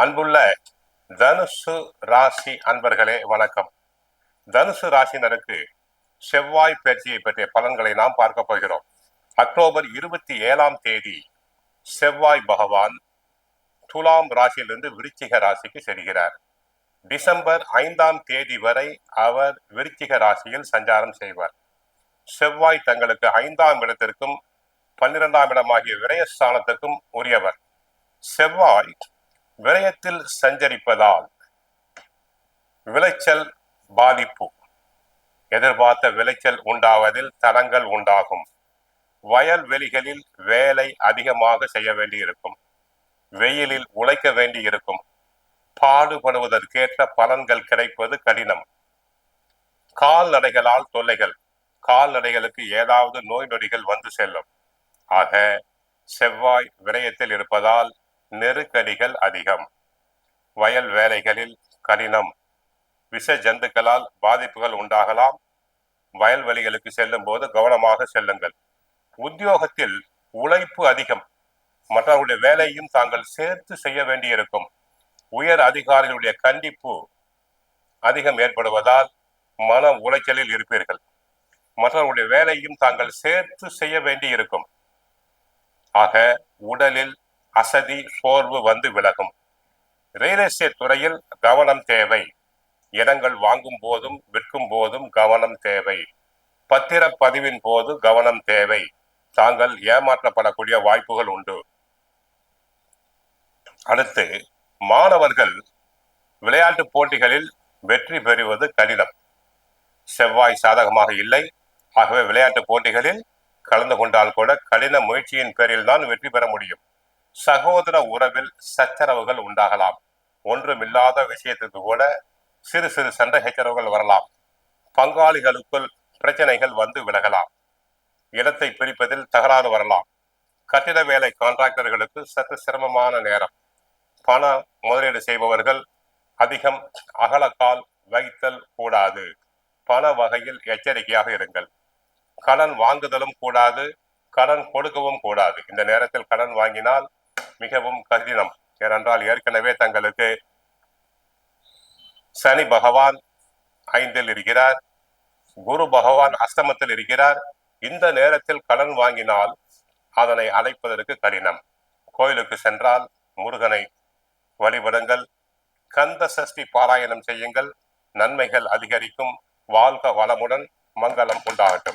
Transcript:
அன்புள்ள தனுசு ராசி அன்பர்களே வணக்கம். தனுசு ராசினருக்கு செவ்வாய் பயிற்சியை பற்றிய பலன்களை நாம் பார்க்க போகிறோம். அக்டோபர் இருபத்தி ஏழாம் தேதி செவ்வாய் பகவான் துலாம் ராசியிலிருந்து விருச்சிக ராசிக்கு செல்கிறார். டிசம்பர் ஐந்தாம் தேதி வரை அவர் விருச்சிக ராசியில் சஞ்சாரம் செய்வார். செவ்வாய் தங்களுக்கு ஐந்தாம் இடத்திற்கும் பன்னிரெண்டாம் இடமாகிய விரயஸ்தானத்துக்கும் உரியவர். செவ்வாய் விரயத்தில் சஞ்சரிப்பதால் விளைச்சல் பாதிப்பு. எதிர்பார்த்த விளைச்சல் உண்டாவதில் தடங்கள் உண்டாகும். வயல்வெளிகளில் வேலை அதிகமாக செய்ய வேண்டியிருக்கும். வெயிலில் உழைக்க வேண்டியிருக்கும். பாடுபடுவதற்கேற்ற பலன்கள் கிடைப்பது கடினம். கால்நடைகளால் தொல்லைகள். கால்நடைகளுக்கு ஏதாவது நோய் நொடிகள் வந்து செல்லும். ஆக செவ்வாய் விரயத்தில் இருப்பதால் நெருக்கடிகள் அதிகம். வயல் வேலைகளில் கடினம். விஷ ஜந்துக்களால் பாதிப்புகள் உண்டாகலாம். வயல்வெளிகளுக்கு செல்லும் போது கவனமாக செல்லுங்கள். உத்தியோகத்தில் உழைப்பு அதிகம். மற்றவர்களுடைய வேலையும் தாங்கள் சேர்த்து செய்ய வேண்டியிருக்கும். உயர் அதிகாரிகளுடைய கண்டிப்பு அதிகம் ஏற்படுவதால் மன உளைச்சலில் இருப்பீர்கள். மற்றவர்களுடைய வேலையும் தாங்கள் சேர்த்து செய்ய வேண்டியிருக்கும். ஆக உடலில் அசதி சோர்வு வந்து விலகும். ரியல் எஸ்டேட் துறையில் கவனம் தேவை. இடங்கள் வாங்கும் போதும் விற்கும் போதும் கவனம் தேவை. பத்திரப்பதிவின் போது கவனம் தேவை. தாங்கள் ஏமாற்றப்படக்கூடிய வாய்ப்புகள் உண்டு. அடுத்து மாணவர்கள் விளையாட்டு போட்டிகளில் வெற்றி பெறுவது கடினம். செவ்வாய் சாதகமாக இல்லை. ஆகவே விளையாட்டு போட்டிகளில் கலந்து கொண்டால் கூட கடின முயற்சியின் பேரில் தான் வெற்றி பெற முடியும். சகோதர உறவில் சச்சரவுகள் உண்டாகலாம். ஒன்றுமில்லாத விஷயத்துக்கு கூட சிறு சிறு சண்டை சச்சரவுகள் வரலாம். பங்காளிகளுக்குள் பிரச்சனைகள் வந்து விலகலாம். இடத்தை பிரிப்பதில் தகராறு வரலாம். கட்டிட வேலை கான்ட்ராக்டர்களுக்கு சற்று சிரமமான நேரம். பண முதலீடு செய்பவர்கள் அதிகம் அகலக்கால் வைத்தல் கூடாது. பண வகையில் எச்சரிக்கையாக இருங்கள். கடன் வாங்குதலும் கூடாது. கடன் கொடுக்கவும் கூடாது. இந்த நேரத்தில் கடன் வாங்கினால் மிகவும் கடினம். ஏனென்றால் ஏற்கனவே தங்களுக்கு சனி பகவான் ஐந்தில் இருக்கிறார் குரு பகவான் அஸ்தமத்தில் இருக்கிறார். இந்த நேரத்தில் கடன் வாங்கினால் அதனை அழைப்பதற்கு கடினம். கோயிலுக்கு சென்றால் முருகனை வழிபடுங்கள். கந்த சஷ்டி பாராயணம் செய்யுங்கள். நன்மைகள் அதிகரிக்கும். வாழ்க வளமுடன் மங்களம் உண்டாகட்டும்.